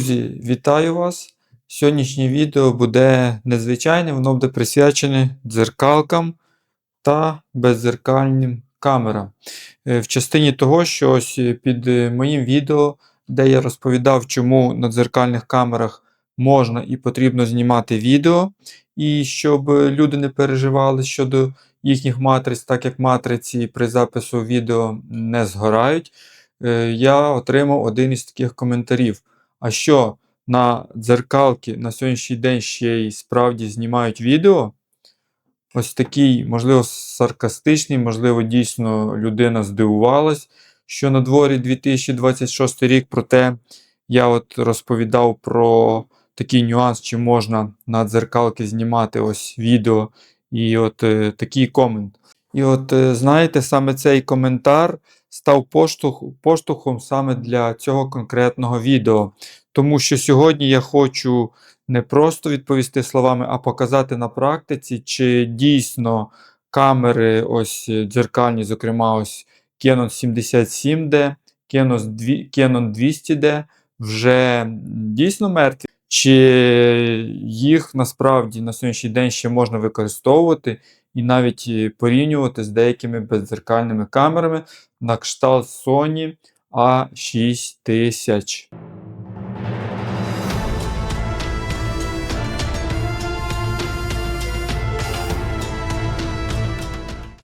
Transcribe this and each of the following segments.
Друзі, вітаю вас! Сьогоднішнє відео буде незвичайне, воно буде присвячене дзеркалкам та беззеркальним камерам. Е, В частині того, що ось під е, моїм відео, де я розповідав, чому на дзеркальних камерах можна і потрібно знімати відео, і щоб люди не переживали щодо їхніх матриць, так як матриці при запису відео не згорають, е, я отримав один із таких коментарів. А що на дзеркалки на сьогоднішній день ще й справді знімають відео? Ось такий, можливо, саркастичний, можливо, дійсно людина здивувалась, що на дворі 2026 рік, проте я от розповідав про такий нюанс, чи можна на дзеркалки знімати ось відео, і от е, такий комент. І от е, знаєте, саме цей коментар став поштовх, поштовхом саме для цього конкретного відео. Тому що сьогодні я хочу не просто відповісти словами, а показати на практиці, чи дійсно камери ось дзеркальні, зокрема, ось Canon 77D, Canon 200D вже дійсно мертві, чи їх насправді на сьогоднішній день ще можна використовувати і навіть е, порівнювати з деякими беззеркальними камерами на кшталт Sony A6000.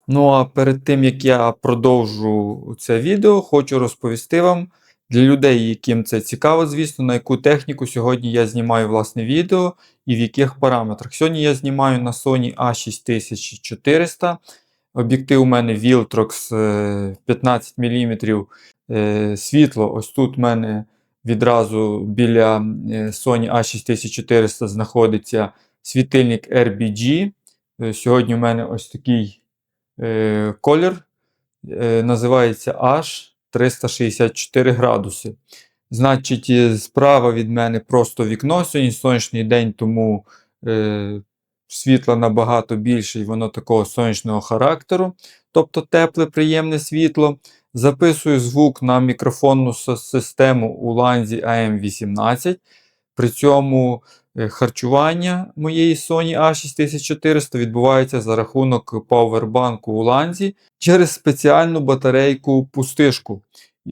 Ну а перед тим як я продовжу це відео, хочу розповісти вам для людей, яким це цікаво, звісно, на яку техніку сьогодні я знімаю власне відео і в яких параметрах. Сьогодні я знімаю на Sony A6400. Об'єктив у мене Viltrox е, 15 мм. Е, Світло, ось тут у мене відразу біля е, Sony A6400 знаходиться світильник RBG. Е, Сьогодні у мене ось такий е, колір е, називається H 364 градуси. Значить, справа від мене просто вікно. Сьогодні сонячний день, тому е, світла набагато більше, і воно такого сонячного характеру, тобто тепле, приємне світло. Записую звук на мікрофонну систему у ланзі AM18. При цьому е, харчування моєї Sony A6400 відбувається за рахунок павербанку у ланзі через спеціальну батарейку пустишку.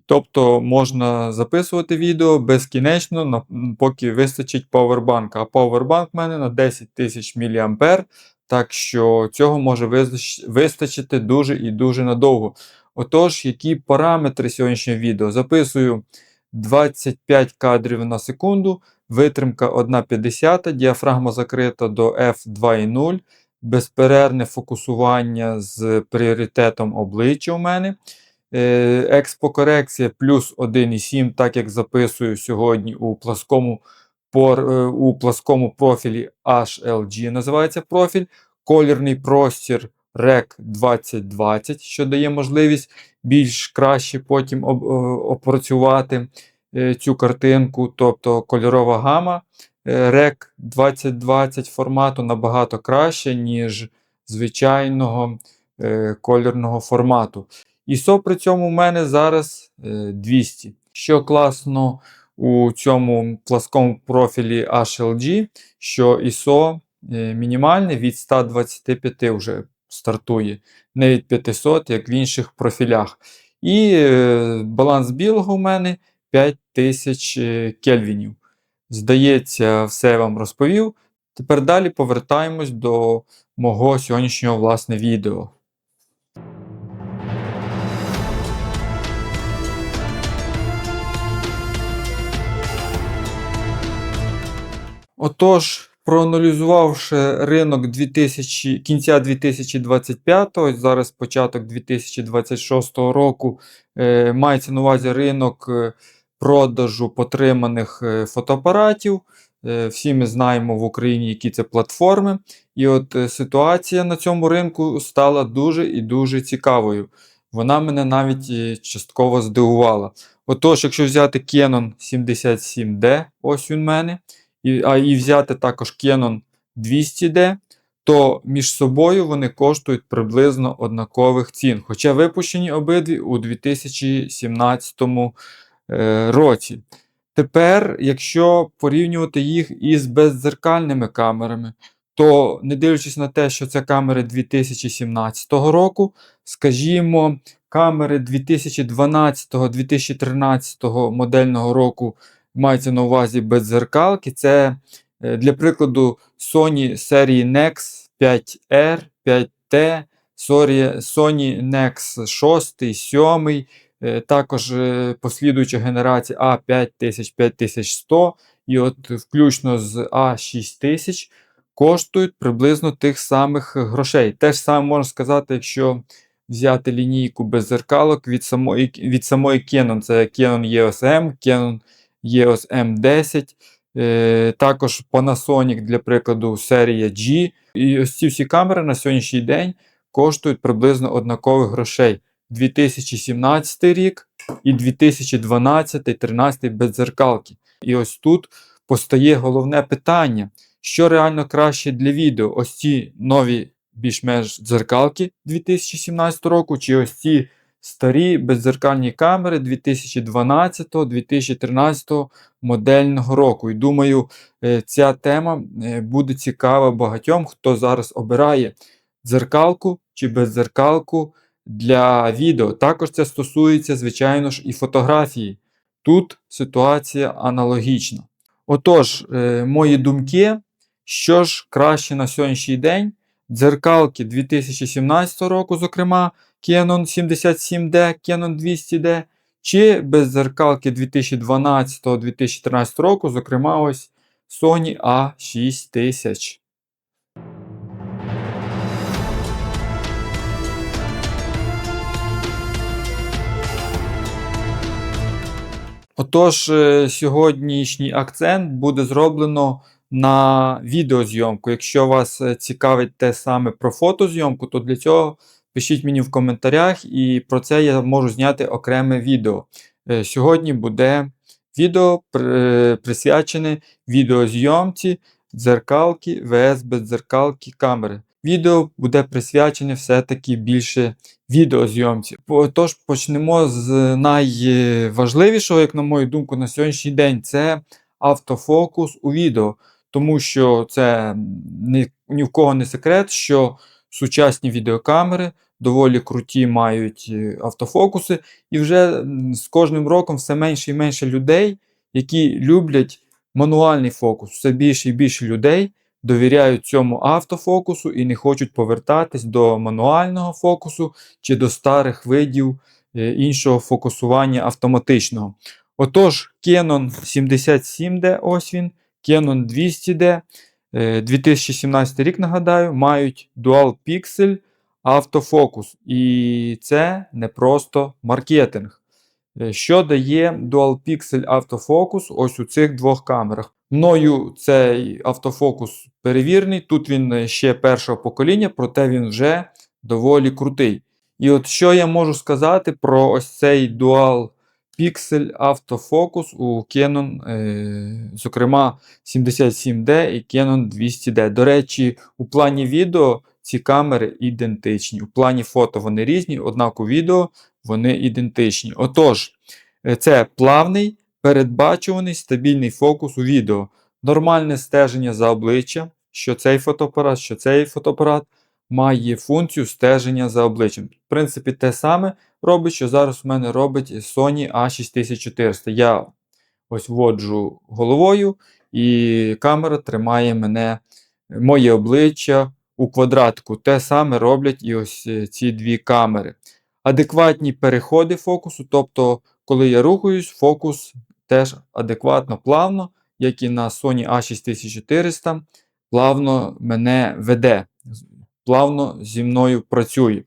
Тобто можна записувати відео безкінечно, поки вистачить павербанка. А павербанк в мене на 10 тисяч мА, так що цього може вистачити дуже і дуже надовго. Отож, які параметри сьогоднішнього відео? Записую 25 кадрів на секунду, витримка 1,50, діафрагма закрита до F2.0, безперервне фокусування з пріоритетом обличчя у мене. Е, Експокорекція плюс 1,7, так як записую сьогодні у пласкому, е, у пласкому профілі HLG називається профіль. Колірний простір REC 2020, що дає можливість більш краще потім опрацювати цю картинку, тобто кольорова гама е, REC 2020 формату набагато краще, ніж звичайного е, кольорного формату. ISO при цьому в мене зараз е, 200. Що класно у цьому пласкому профілі HLG, що ISO е, мінімальне від 125 вже стартує, не від 500, як в інших профілях. І е, баланс білого у мене 5000 е, кельвінів. Здається, все я вам розповів. Тепер далі повертаємось до мого сьогоднішнього власне відео. Отож, проаналізувавши ринок 2000, кінця 2025, ось зараз початок 2026 року, е, мається на увазі ринок е, продажу потриманих е, фотоапаратів. Е, всі ми знаємо в Україні, які це платформи. І от е, ситуація на цьому ринку стала дуже і дуже цікавою. Вона мене навіть частково здивувала. Отож, якщо взяти Canon 77D, ось він мене, і, а і взяти також Canon 200D, то між собою вони коштують приблизно однакових цін. Хоча випущені обидві у 2017 е, році. Тепер, якщо порівнювати їх із бездзеркальними камерами, то не дивлячись на те, що це камери 2017 року, скажімо, камери 2012-2013 модельного року мається на увазі беззеркалки. Це, е, для прикладу, Sony серії NEX 5R, 5T, Sony NEX 6, 7, е, також е, послідуюча генерація A5000, 5100 і от включно з A6000 коштують приблизно тих самих грошей. Те ж саме можна сказати, якщо взяти лінійку без зеркалок від самої, від самої Canon. Це Canon EOS M, Canon EOS M10, е, також Panasonic, для прикладу, серія G. І ось ці всі камери на сьогоднішній день коштують приблизно однакових грошей. 2017 рік і 2012-13 без зеркалки. І ось тут постає головне питання, що реально краще для відео? Ось ці нові більш-менш дзеркалки 2017 року, чи ось ці старі беззеркальні камери 2012-2013 модельного року. І думаю, е, ця тема е, буде цікава багатьом, хто зараз обирає дзеркалку чи беззеркалку для відео. Також це стосується, звичайно ж, і фотографії. Тут ситуація аналогічна. Отож, е, мої думки, що ж краще на сьогоднішній день. Дзеркалки 2017 року, зокрема, Canon 77D, Canon 200D, чи беззеркалки 2012-2013 року, зокрема, ось Sony A6000. Отож, е, сьогоднішній акцент буде зроблено на відеозйомку. Якщо вас е, цікавить те саме про фотозйомку, то для цього пишіть мені в коментарях, і про це я можу зняти окреме відео. Е, Сьогодні буде відео присвячене відеозйомці дзеркалки ВС бездзеркалки камери. Відео буде присвячене все-таки більше відеозйомці. Тож почнемо з найважливішого, як на мою думку, на сьогоднішній день це автофокус у відео. Тому що це ні, ні в кого не секрет, що сучасні відеокамери доволі круті мають е, автофокуси, і вже з кожним роком все менше і менше людей, які люблять мануальний фокус. Все більше і більше людей довіряють цьому автофокусу і не хочуть повертатись до мануального фокусу чи до старих видів е, іншого фокусування автоматичного. Отож, Canon 77D, ось він, Canon 200D, е, 2017 рік, нагадаю, мають Dual Pixel автофокус. І це не просто маркетинг. Е, Що дає Dual Pixel автофокус ось у цих двох камерах? Мною цей автофокус перевірений. Тут він е, ще першого покоління, проте він вже доволі крутий. І от що я можу сказати про ось цей Dual Pixel автофокус у Canon, е, зокрема 77D і Canon 200D. До речі, у плані відео ці камери ідентичні. У плані фото вони різні, однак у відео вони ідентичні. Отож, е, це плавний, передбачуваний стабільний фокус у відео, нормальне стеження за обличчям, що цей фотоапарат, що цей фотоапарат має функцію стеження за обличчям. В принципі, те саме робить, що зараз у мене робить Sony A6400. Я ось вводжу головою, і камера тримає мене, моє обличчя у квадратку. Те саме роблять і ось е, ці дві камери. Адекватні переходи фокусу, тобто, коли я рухаюсь, фокус теж адекватно, плавно, як і на Sony A6400, плавно мене веде, плавно зі мною працює.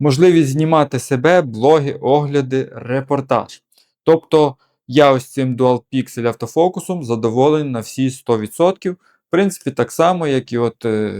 Можливість знімати себе, блоги, огляди, репортаж. Тобто я ось цим Dual Pixel автофокусом задоволений на всі 100%. В принципі, так само, як і от е,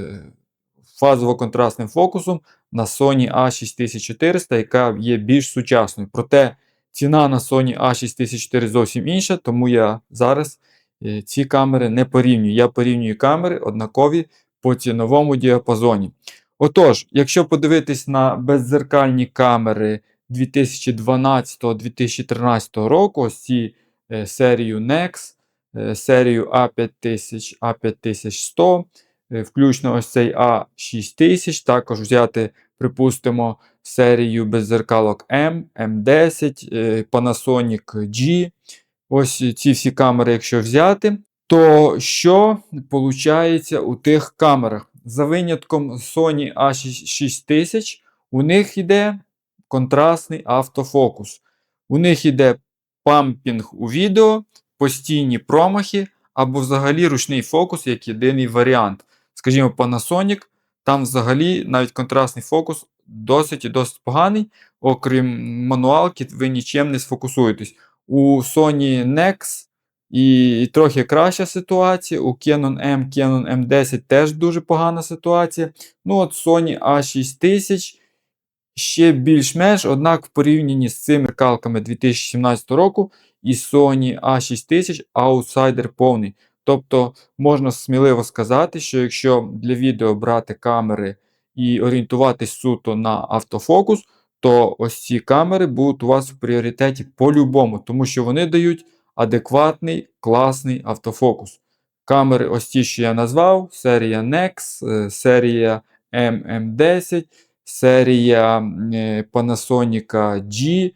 фазово-контрастним фокусом на Sony A6400, яка є більш сучасною. Проте ціна на Sony A6400 зовсім інша, тому я зараз е, ці камери не порівнюю. Я порівнюю камери однакові по ціновому діапазоні. Отож, якщо подивитись на беззеркальні камери 2012-2013 року, ось ці е, серію NEX, е, серію A5000, A5100, е, включно ось цей A6000, також взяти, припустимо, серію беззеркалок M, M10, е, Panasonic G. Ось ці всі камери, якщо взяти, то що виходить у тих камерах? За винятком Sony A6000, у них йде контрастний автофокус. У них йде пампінг у відео, постійні промахи або взагалі ручний фокус як єдиний варіант. Скажімо, Panasonic, там взагалі навіть контрастний фокус досить і досить поганий. Окрім мануалки, ви нічим не сфокусуєтесь. У Sony Nex і трохи краща ситуація. У Canon M, Canon M10 теж дуже погана ситуація. Ну от Sony A6000 ще більш-менш, однак в порівнянні з цими зеркалками 2017 року і Sony A6000 аутсайдер повний. Тобто можна сміливо сказати, що якщо для відео брати камери і орієнтуватись суто на автофокус, то ось ці камери будуть у вас в пріоритеті по-любому, тому що вони дають адекватний, класний автофокус. Камери, ось ті, що я назвав, серія NEX, е, серія MM10, серія е, Panasonic G.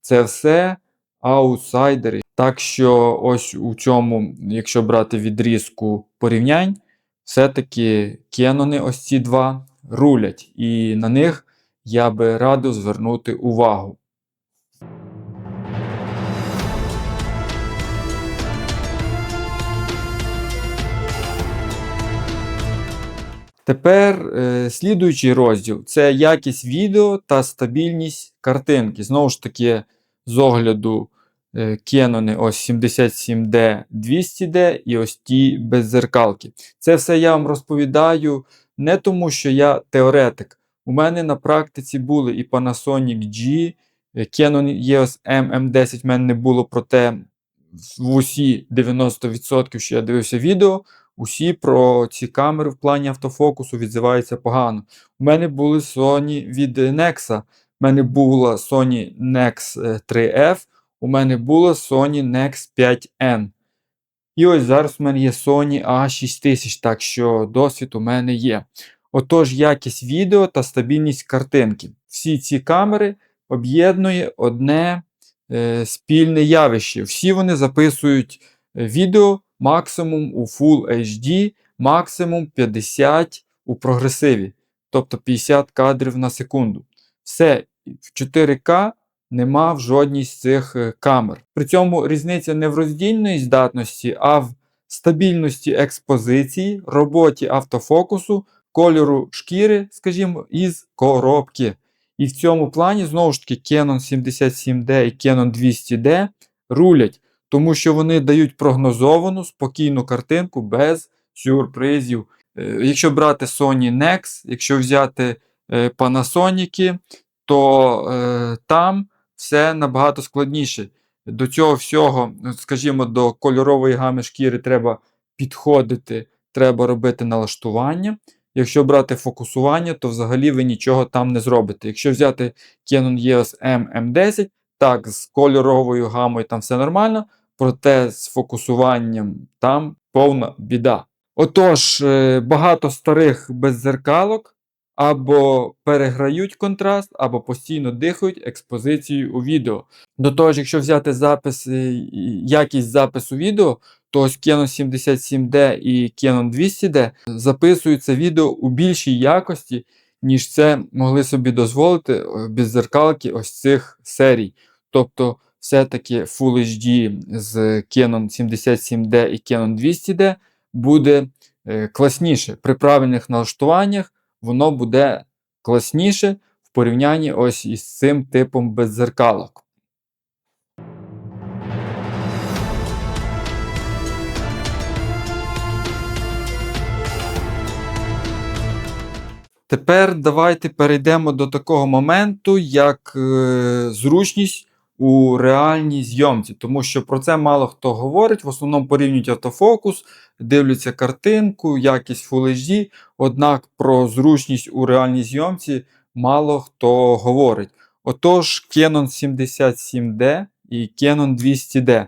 Це все аутсайдери. Так що, ось у цьому, якщо брати відрізку порівнянь, все-таки кенони ось ці два рулять. І на них я би радив звернути увагу. Тепер е, слідуючий розділ це якість відео та стабільність картинки. Знову ж таки, з огляду е, Canon ось 77D 200D і ось ті беззеркалки. Це все я вам розповідаю не тому, що я теоретик. У мене на практиці були і Panasonic G, е, Canon EOS M M10 в мене не було, проте в усі 90%, що я дивився відео, усі про ці камери в плані автофокусу відзиваються погано. У мене були Sony від Nex. У мене була Sony Nex 3F, у мене була Sony Nex 5N. І ось зараз у мене є Sony A6000, так що досвід у мене є. Отож, якість відео та стабільність картинки. Всі ці камери об'єднує одне е, спільне явище. Всі вони записують е, відео максимум у Full HD, максимум 50 у прогресиві, тобто 50 кадрів на секунду. Все в 4К нема в жодній з цих е, камер. При цьому різниця не в роздільної здатності, а в стабільності експозиції, роботі автофокусу, кольору шкіри, скажімо, із коробки. І в цьому плані, знову ж таки, Canon 77D і Canon 200D рулять, тому що вони дають прогнозовану спокійну картинку без сюрпризів. Е, якщо брати Sony Nex, якщо взяти е, Panasonic, то е, там все набагато складніше. До цього всього, скажімо, до кольорової гами шкіри треба підходити, треба робити налаштування. Якщо брати фокусування, то взагалі ви нічого там не зробите. Якщо взяти Canon EOS M M10, так, з кольоровою гамою там все нормально, проте з фокусуванням там повна біда. Отож, е, багато старих беззеркалок або переграють контраст, або постійно дихають експозицією у відео. До того ж, якщо взяти запис, якість запису відео, то ось Canon 77D і Canon 200D записуються відео у більшій якості, ніж це могли собі дозволити е, беззеркалки ось цих серій. Тобто, все-таки Full HD з Canon 77D і Canon 200D буде е, класніше при правильних налаштуваннях воно буде класніше в порівнянні ось із цим типом беззеркалок. Тепер давайте перейдемо до такого моменту, як е, зручність у реальній зйомці, тому що про це мало хто говорить. В основному порівнюють автофокус, дивляться картинку, якість Full HD, однак про зручність у реальній зйомці мало хто говорить. Отож, Canon 77D і Canon 200D.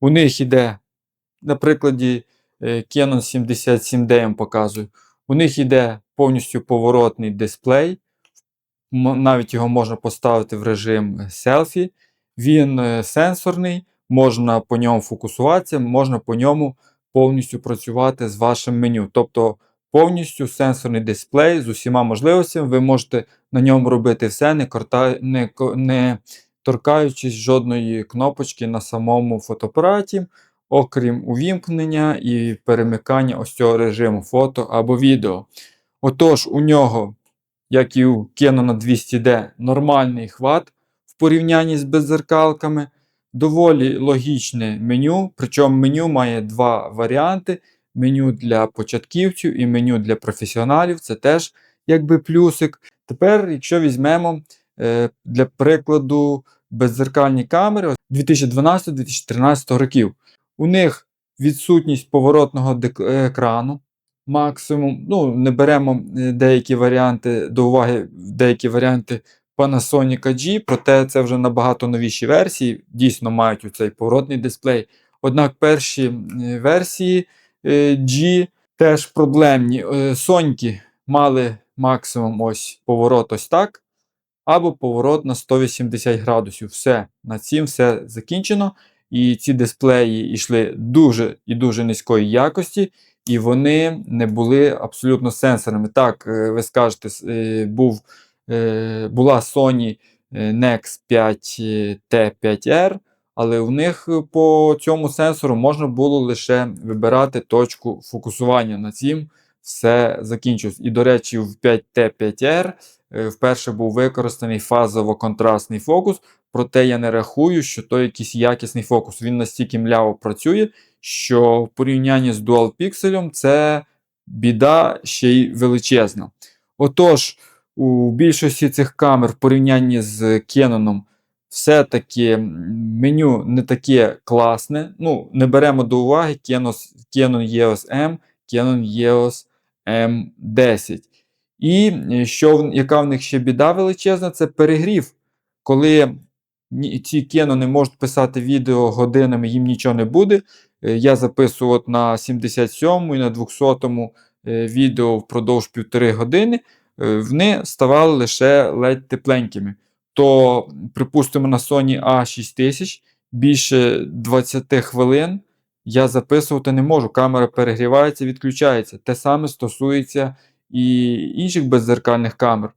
У них іде, на прикладі е, Canon 77D я вам показую. У них іде повністю поворотний дисплей. Навіть його можна поставити в режим селфі. Він е, сенсорний, можна по ньому фокусуватися, можна по ньому повністю працювати з вашим меню. Тобто повністю сенсорний дисплей з усіма можливостями. Ви можете на ньому робити все, не, корта... не, не торкаючись жодної кнопочки на самому фотоапараті, окрім увімкнення і перемикання ось цього режиму фото або відео. Отож, у нього, як і у Canon 200D, нормальний хват порівнянні з беззеркалками. Доволі логічне меню, причому меню має два варіанти: меню для початківців і меню для професіоналів. Це теж якби плюсик. Тепер, якщо візьмемо е, для прикладу беззеркальні камери 2012-2013 років, у них відсутність поворотного дек- екрану. Максимум, ну, не беремо е, деякі варіанти до уваги, деякі варіанти Panasonic G, проте це вже набагато новіші версії, дійсно мають цей поворотний дисплей. Однак перші версії е, G теж проблемні. Е, Соньки мали максимум ось поворот ось так, або поворот на 180 градусів. Все, на цим все закінчено. І ці дисплеї йшли дуже і дуже низької якості, і вони не були абсолютно сенсорними. Так, е, ви скажете, був була Sony е, Nex 5 е, T5R, але у них е, по цьому сенсору можна було лише вибирати точку фокусування. На цім все закінчилось. І, до речі, в 5T5R е, вперше був використаний фазово-контрастний фокус, проте я не рахую, що то якийсь якісний фокус. Він настільки мляво працює, що в порівнянні з Dual Pixel це біда ще й величезна. Отож, у більшості цих камер в порівнянні з Canon все-таки меню не таке класне. Ну, не беремо до уваги Canon, Canon EOS M, Canon EOS M10. І е, що, яка в них ще біда величезна, це перегрів. Коли ці не можуть писати відео годинами, їм нічого не буде. Е, Я записував на 77 і на 200 е, відео впродовж півтори години, вони ставали лише ледь тепленькими. То, припустимо, на Sony A6000 більше 20 хвилин я записувати не можу. Камера перегрівається, відключається. Те саме стосується і інших беззеркальних камер.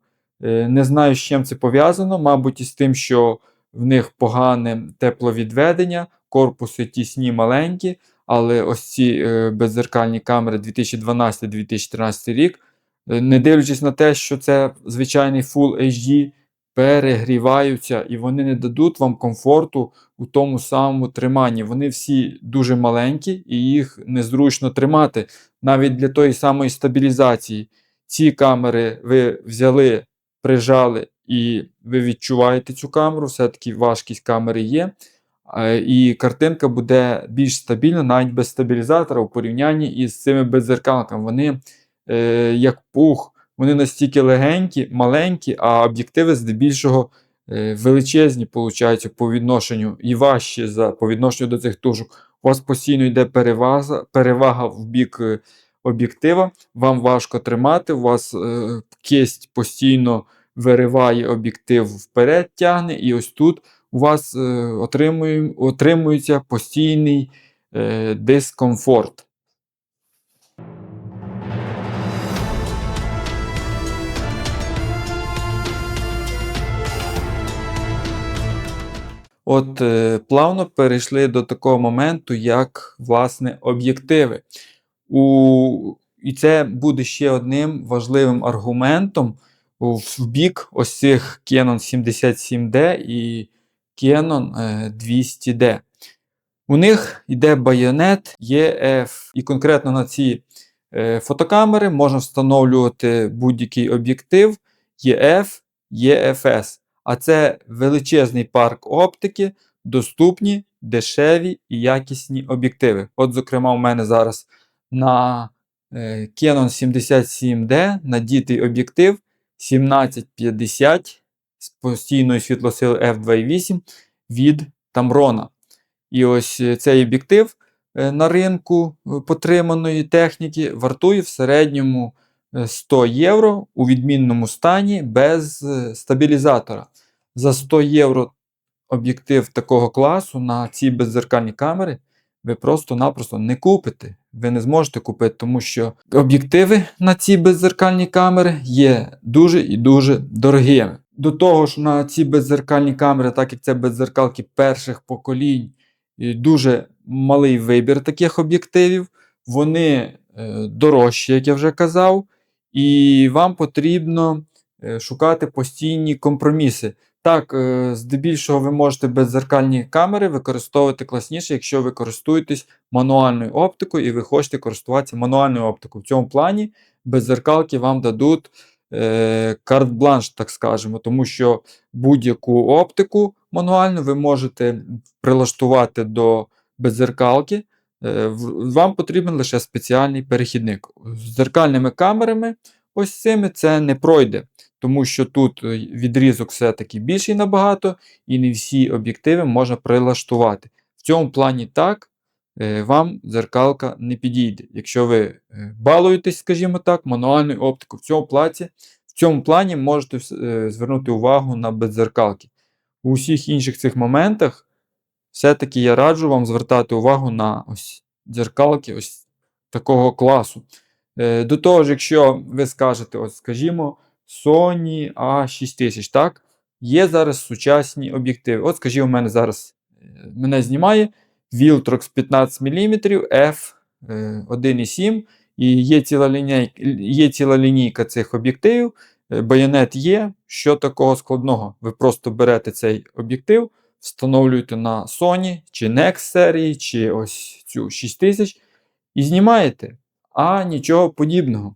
Е, Не знаю, з чим це пов'язано, мабуть, із тим, що в них погане тепловідведення, корпуси тісні, маленькі, але ось ці е, беззеркальні камери 2012-2013 рік, е, не дивлячись на те, що це звичайний Full HD, перегріваються і вони не дадуть вам комфорту у тому самому триманні. Вони всі дуже маленькі і їх незручно тримати навіть для тої самої стабілізації. Ці камери ви взяли, прижали, і ви відчуваєте цю камеру, все-таки важкість камери є. Е, І картинка буде більш стабільна, навіть без стабілізатора у порівнянні із цими беззеркалками. Вони е, як пух, вони настільки легенькі, маленькі, а об'єктиви здебільшого е, величезні, получаються по відношенню і важчі за, по відношенню до цих тужок. У вас постійно йде перевага, перевага в бік е, об'єктива, вам важко тримати, у вас е, кисть постійно вириває об'єктив вперед, тягне, і ось тут у вас е, отримує, отримується постійний е, дискомфорт. От е, плавно перейшли до такого моменту, як власне об'єктиви. У... І це буде ще одним важливим аргументом в бік ось цих Canon 77D і Canon е, 200D. У них йде байонет EF, і конкретно на ці е, фотокамери можна встановлювати будь-який об'єктив EF, EFS. А це величезний парк оптики, доступні, дешеві і якісні об'єктиви. От, зокрема, у мене зараз на е, Canon 77D надітий об'єктив 1750 з постійною світлосилою f2.8 від Tamron. І ось е, цей об'єктив е, на ринку потриманої техніки вартує в середньому е, 100 євро у відмінному стані без стабілізатора. За 100 євро об'єктив такого класу на ці беззеркальні камери ви просто-напросто не купите. Ви не зможете купити, тому що об'єктиви на ці беззеркальні камери є дуже і дуже дорогими. До того ж, на ці беззеркальні камери, так як це беззеркалки перших поколінь, дуже малий вибір таких об'єктивів. Вони е, дорожчі, як я вже казав, і вам потрібно е, шукати постійні компроміси. Так, е, здебільшого ви можете беззеркальні камери використовувати класніше, якщо ви користуєтесь мануальною оптикою і ви хочете користуватися мануальною оптикою. В цьому плані беззеркалки вам дадуть е, карт-бланш, так скажемо, тому що будь-яку оптику мануальну ви можете прилаштувати до беззеркалки. Е, Вам потрібен лише спеціальний перехідник. З зеркальними камерами, ось цими це не пройде, тому що тут е, відрізок все-таки більший набагато, і не всі об'єктиви можна прилаштувати. В цьому плані так, е, вам зеркалка не підійде. Якщо ви е, балуєтесь, скажімо так, мануальною оптикою в цьому платі, в цьому плані можете звернути увагу на беззеркалки. У всіх інших цих моментах все-таки я раджу вам звертати увагу на ось дзеркалки ось такого класу. Е, до того ж, якщо ви скажете, ось, скажімо, Sony A6000, так? Є зараз сучасні об'єктиви. От, скажімо, у мене зараз е, мене знімає Viltrox 15 мм F е, 1,7 і є ціла, лінійка, є ціла лінійка цих об'єктивів. Е, Байонет є. Що такого складного? Ви просто берете цей об'єктив, встановлюєте на Sony чи Nex серії, чи ось цю 6000 і знімаєте. А нічого подібного.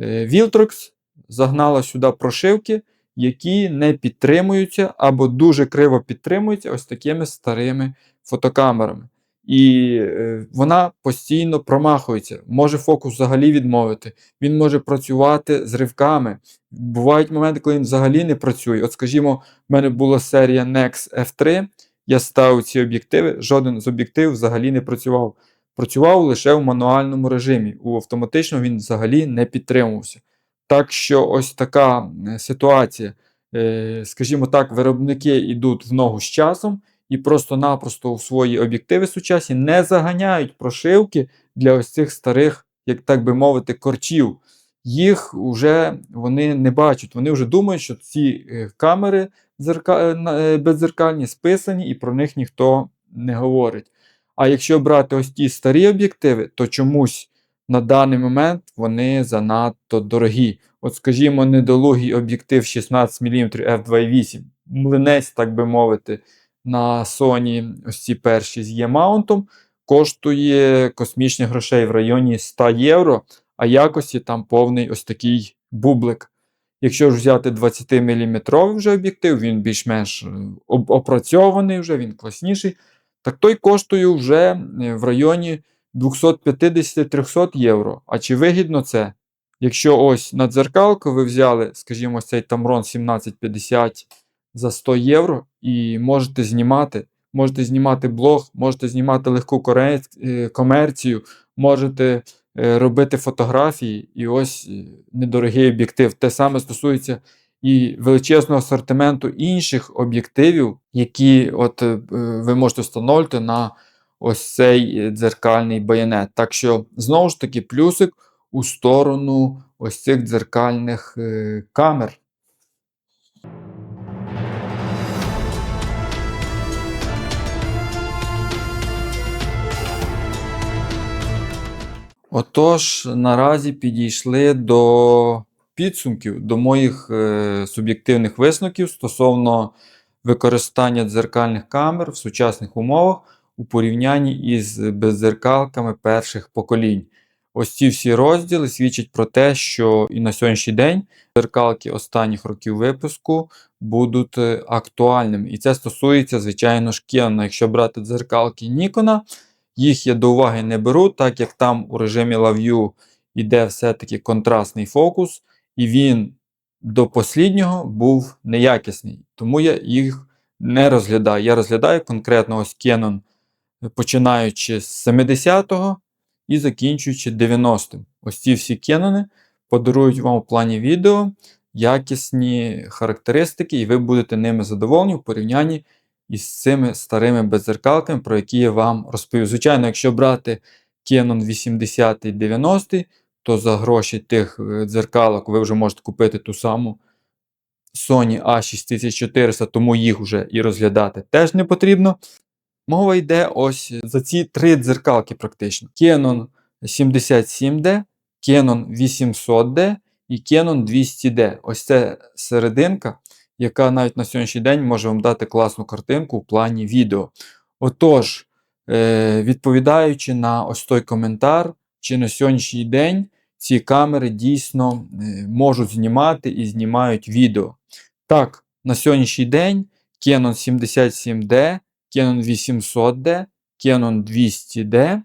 Е, Viltrox загнала сюди прошивки, які не підтримуються або дуже криво підтримуються ось такими старими фотокамерами. І е, вона постійно промахується, може фокус взагалі відмовити, він може працювати з ривками. Бувають моменти, коли він взагалі не працює. От, скажімо, в мене була серія Nex F3, я ставив ці об'єктиви, жоден з об'єктивів взагалі не працював. Працював лише в мануальному режимі, у автоматичному він взагалі не підтримувався. Так що ось така ситуація. Е, Скажімо так, виробники йдуть в ногу з часом і просто-напросто у свої об'єктиви сучасні не заганяють прошивки для ось цих старих, як так би мовити, корчів. Їх вже вони не бачать. Вони вже думають, що ці е, камери е, беззеркальні списані і про них ніхто не говорить. А якщо брати ось ті старі об'єктиви, то чомусь на даний момент вони занадто дорогі. От, скажімо, недолугий об'єктив 16 мм f2.8, млинець, так би мовити, на Sony ось ці перші з є-маунтом, коштує космічних грошей в районі 100 євро, а якості там повний ось такий бублик. Якщо ж взяти 20-мм вже об'єктив, він більш-менш е, опрацьований вже, він класніший, так той коштує вже е, в районі 250-300 євро. А чи вигідно це? Якщо ось на дзеркалку ви взяли, скажімо, цей Tamron 1750 за 100 євро і можете знімати, можете знімати блог, можете знімати легку е, комерцію, можете е, робити фотографії, і ось недорогий об'єктив. Те саме стосується і величезного асортименту інших об'єктивів, які от е, ви можете встановити на ось цей е, дзеркальний байонет. Так що, знову ж таки, плюсик у сторону ось цих дзеркальних е, камер. Отож, наразі підійшли до підсумків, до моїх е, суб'єктивних висновків стосовно використання дзеркальних камер в сучасних умовах у порівнянні із беззеркалками перших поколінь. Ось ці всі розділи свідчать про те, що і на сьогоднішній день дзеркалки останніх років випуску будуть е, актуальними. І це стосується, звичайно ж, Canon. Якщо брати дзеркалки Nikon, їх я до уваги не беру, так як там у режимі LaView йде все-таки контрастний фокус, і він до посліднього був неякісний. Тому я їх не розглядаю. Я розглядаю конкретно ось Canon починаючи з 70-го і закінчуючи 90-м. Ось ці всі кенони подарують вам у плані відео якісні характеристики, і ви будете ними задоволені в порівнянні із цими старими беззеркалками, про які я вам розповів. Звичайно, якщо брати Canon 80 90 то за гроші тих е, дзеркалок ви вже можете купити ту саму Sony A6400, тому їх вже і розглядати теж не потрібно. Мова йде ось за ці три дзеркалки практично. Canon 77D, Canon 800D і Canon 200D. Ось це серединка, яка навіть на сьогоднішній день може вам дати класну картинку в плані відео. Отож, е, відповідаючи на ось той коментар, чи на сьогоднішній день ці камери дійсно е, можуть знімати і знімають відео. Так, на сьогоднішній день Canon 77D, Canon 800D, Canon 200D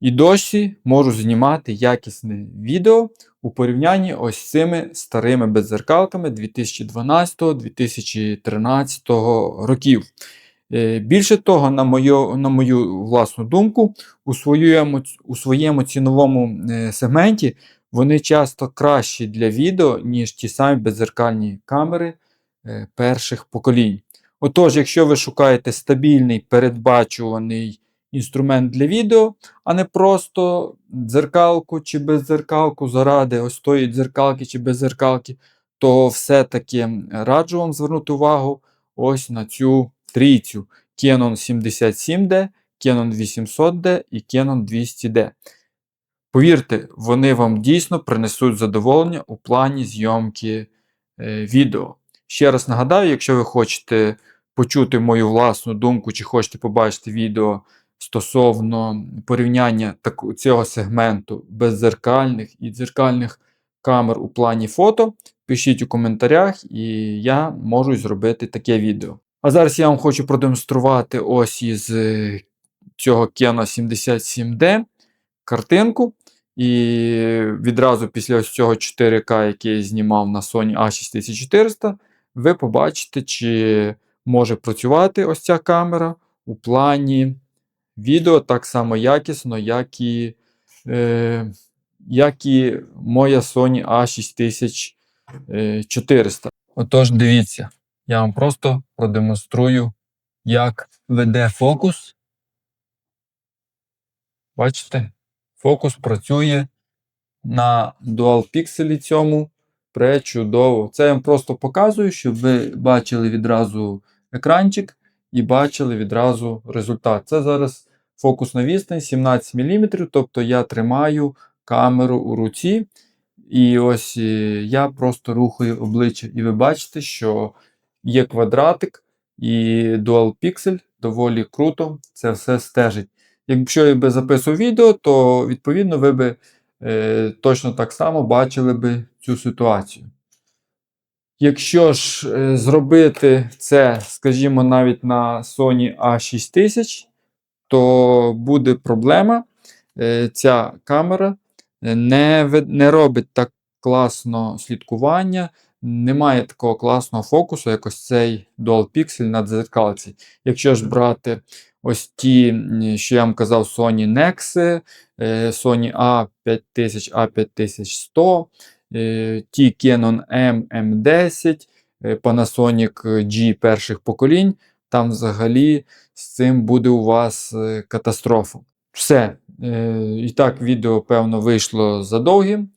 і досі можуть знімати якісне відео у порівнянні ось з цими старими беззеркалками 2012-2013 років. Е, Більше того, на мою на мою власну думку, у своєму у своєму ціновому е, сегменті вони часто кращі для відео, ніж ті самі беззеркальні камери е, перших поколінь. Отож, якщо ви шукаєте стабільний передбачуваний інструмент для відео, а не просто дзеркалку чи беззеркалку заради ось тої дзеркалки чи беззеркалки, то все-таки раджу вам звернути увагу ось на цю трійцю Canon 77D, Canon 800D і Canon 200D. Повірте, вони вам дійсно принесуть задоволення у плані зйомки е, відео. Ще раз нагадаю, якщо ви хочете почути мою власну думку, чи хочете побачити відео стосовно порівняння цього сегменту беззеркальних і дзеркальних камер у плані фото, пишіть у коментарях, і я можу зробити таке відео. А зараз я вам хочу продемонструвати ось із е, цього Canon 77D картинку. І відразу після ось цього 4К, який я знімав на Sony A6400, ви побачите, чи може працювати ось ця камера у плані відео так само якісно, як і е, як і моя Sony A6400. Отож, дивіться, я вам просто продемонструю, як веде фокус. Бачите? Фокус працює на Dual Pixel цьому пречудово. Це я вам просто показую, щоб ви бачили відразу екранчик і бачили відразу результат. Це зараз фокусна відстань 17 мм, тобто я тримаю камеру у руці. І ось е, я просто рухаю обличчя. І ви бачите, що є квадратик і Dual Pixel доволі круто це все стежить. Якщо я би записував відео, то відповідно ви би е, точно так само бачили би цю ситуацію. Якщо ж е, зробити це, скажімо, навіть на Sony A6000, то буде проблема. Е, ця камера не, не робить так класно слідкування, немає такого класного фокусу, як ось цей Dual Pixel на дзеркалці. Якщо ж брати ось ті, що я вам казав, Sony Nex, е, Sony A5000, A5100, е, ті Canon M, M10, е, Panasonic G перших поколінь, там взагалі з цим буде у вас катастрофа. Все. І так, відео, певно, вийшло задовгим.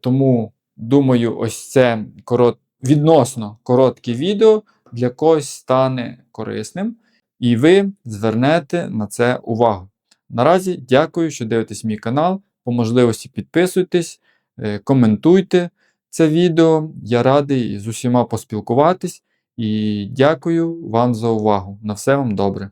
Тому, думаю, ось це корот... відносно коротке відео для когось стане корисним. І ви звернете на це увагу. Наразі дякую, що дивитесь мій канал. По можливості підписуйтесь, е, коментуйте це відео. Я радий з усіма поспілкуватись і дякую вам за увагу. На все вам добре.